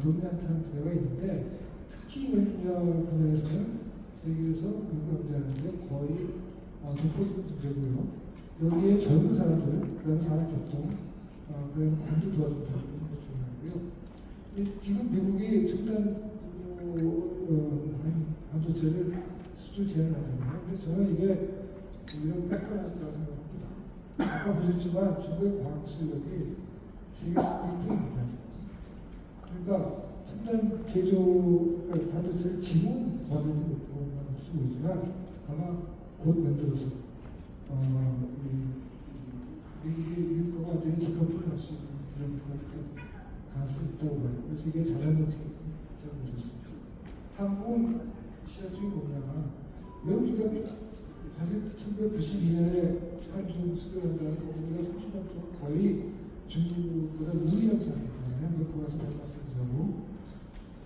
도미난트한 분야가 있는데 특히 이 분야 분야에서는 세계에서 경제하는데 거의 어, 독보적 문제고요. 여기에 젊은 사람들, 그다음 사람 교통, 어, 그다음 관도 도와준다는 게 중요하고요. 이- 지금 미국이 첨단 어, 반도체를 수출 제한하잖아요. 근데 저는 이게 뺏겨날 거라 생각합니다. 아까 보셨지만 중국의 과학 실력이 세계 1등입니다. 그러니까 첨단 제조 그러니까 반도체를 지금 것만 없이 보이지만 아마 곧 만들어서 어, 미국과 완전히 디커플을 할수 있는 그런 그 가능성이 있다고 봐요. 그래서 이게 자연적 제가 보셨습니다. 한국 시야주의 보면 왜 우리가 사실 1992년에 한중 수교한다는 거 우리가 30년 동안 거의 중국보다 우위라고 생각했잖아요. 그거 가서 말씀드리고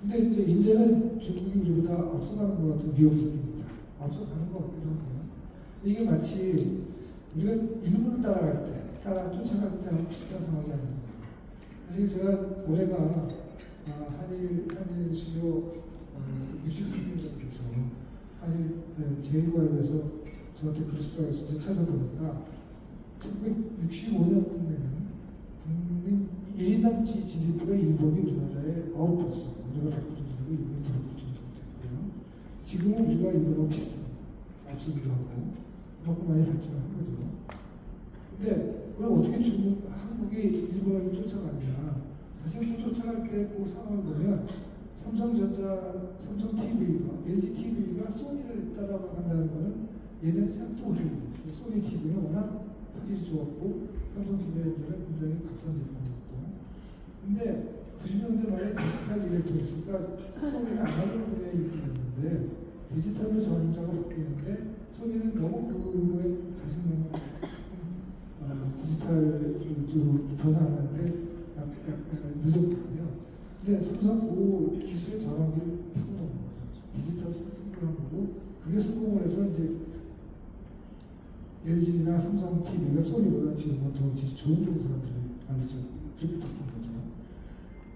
근데 이제 이제는 중국이 우리보다 앞서가는 것 같은 위협입니다. 앞서가는 것 같기도 하고요. 이게 마치 우리가 일본을 따라갈 때, 따라 쫓아갈 때하고 비슷한 상황이 아닙니다. 사실 제가 올해가 아, 한일, 한일 수교 어, 60주년에서 한일 네, 제일과에서 저한테 글쓰다가 있어서 찾아보니까 1965년에는 국민 1인 남지 GDP가 일본이 9%, 우리가 100% 되고 일본이 9% 정도 됐고요. 지금은 우리가 일본하고 비슷합니다. 앞서기도 하고 그만큼 많이 발전한 거죠. 근데 그럼 어떻게 중국, 한국이 일본을 쫓아가냐? 사실 그 쫓아갈 때그 상황을 보면 삼성전자, 삼성 TV가, LG TV가 소니를 따라간다는 거는 얘네는 생각도 못하고 있어요. 소니 TV는 워낙 화질이 좋았고 삼성 TV들은 굉장히 값싼 제품이었고 근데 90년대 말에 디지털 일렉트로닉스가 소니가 아날로그 분야에 일등했는데 디지털로 전자가 바뀌는데 소니는 너무 그거에 자신감을 어, 디지털 쪽으로 변화하는데 약간 늦었거든요. 근데 삼성 그 기술의 전환기를 타고 넘은 거죠. 디지털 성공한 거고 그게 성공을 해서 이제 LG나 삼성 TV가 소니보다 지금은 더 지- 좋은 사람들이 만들죠. 그렇게 바뀐 거죠.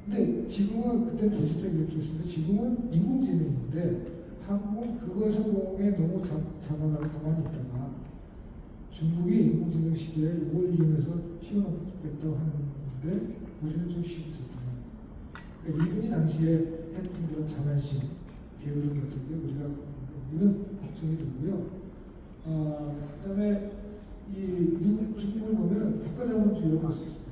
근데 지금은 그때 일렉트로닉스인데 지금은 인공지능인데 한국은 그거 성공에 너무 자, 자만하고 가만히 있다가 중국이 인공지능 시대에 이걸 이용해서 튀어나오겠다고 하는데 우리는 좀 쉬고 있었잖아요. 그러니까 일본이 당시에 했던 그런 자만심, 게으름 같은 게 우리가 우리는 걱정이 들고요. 어, 그다음에 이 중국을 보면 국가자본주의라고 할수 있습니다.